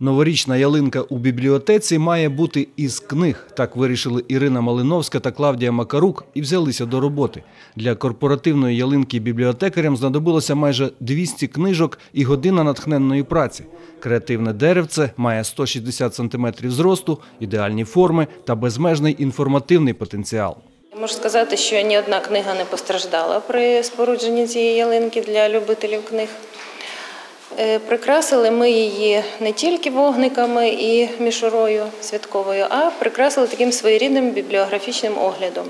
Новорічна ялинка у бібліотеці має бути із книг. Так вирішили Ірина Малиновська та Клавдія Макарук і взялися до роботи. Для корпоративної ялинки бібліотекарям знадобилося майже 200 книжок і година натхненної праці. Креативне деревце має 160 см зросту, ідеальні форми та безмежний інформативний потенціал. Можу сказати, що ні одна книга не постраждала при спорудженні цієї ялинки для любителів книг. Е, Прикрасили ми її не тільки вогниками і мішурою святковою, а прикрасили таким своєрідним бібліографічним оглядом.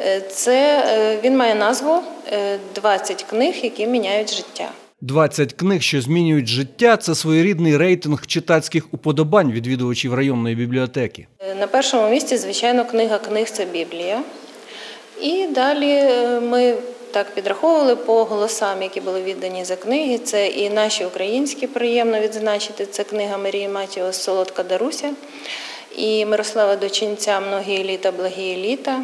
Е, Це е, він має назву е, «20 книг, які міняють життя. 20 книг, що змінюють життя, це своєрідний рейтинг читацьких уподобань відвідувачів районної бібліотеки. На першому місці, звичайно, книга книг це Біблія. І далі ми так підраховували по голосам, які були віддані за книги. Це і наші українські приємно відзначити. Це книга Марії Матіос Солодка Даруся, і Мирослава Дочинця Многі літа, благі літа,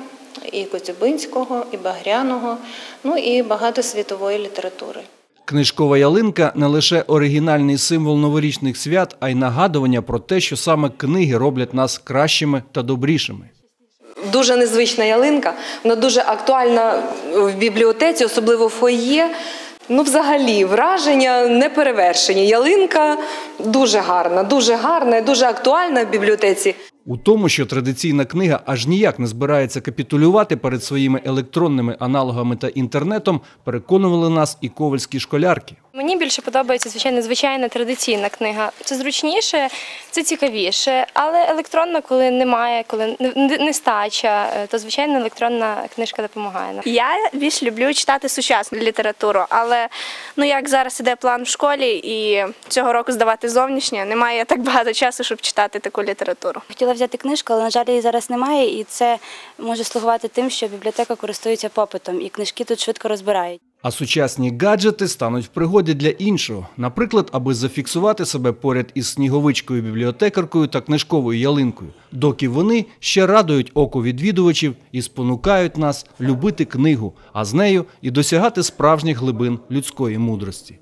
і Коцюбинського, і Багряного, ну і багато світової літератури. Книжкова ялинка не лише оригінальний символ новорічних свят, а й нагадування про те, що саме книги роблять нас кращими та добрішими. Дуже незвична ялинка, вона дуже актуальна в бібліотеці, особливо в фоє. Ну, взагалі, враження неперевершені. Ялинка дуже гарна, дуже гарна і дуже актуальна в бібліотеці. У тому, що традиційна книга аж ніяк не збирається капітулювати перед своїми електронними аналогами та інтернетом, переконували нас і ковальські школярки. Мені більше подобається звичайно звичайна традиційна книга. Це зручніше, це цікавіше, але електронна, коли немає, коли не- не- нестача, е, то звичайно електронна книжка допомагає. нам. Я більш люблю читати сучасну літературу, але ну як зараз іде план в школі і цього року здавати зовнішнє, немає так багато часу, щоб читати таку літературу. Хотіла взяти книжку, але на жаль її зараз немає, і це може слугувати тим, що бібліотека користується попитом, і книжки тут швидко розбирають. А сучасні гаджети стануть в пригоді для іншого. Наприклад, аби зафіксувати себе поряд із сніговичкою бібліотекаркою та книжковою ялинкою, доки вони ще радують око відвідувачів і спонукають нас любити книгу, а з нею і досягати справжніх глибин людської мудрості.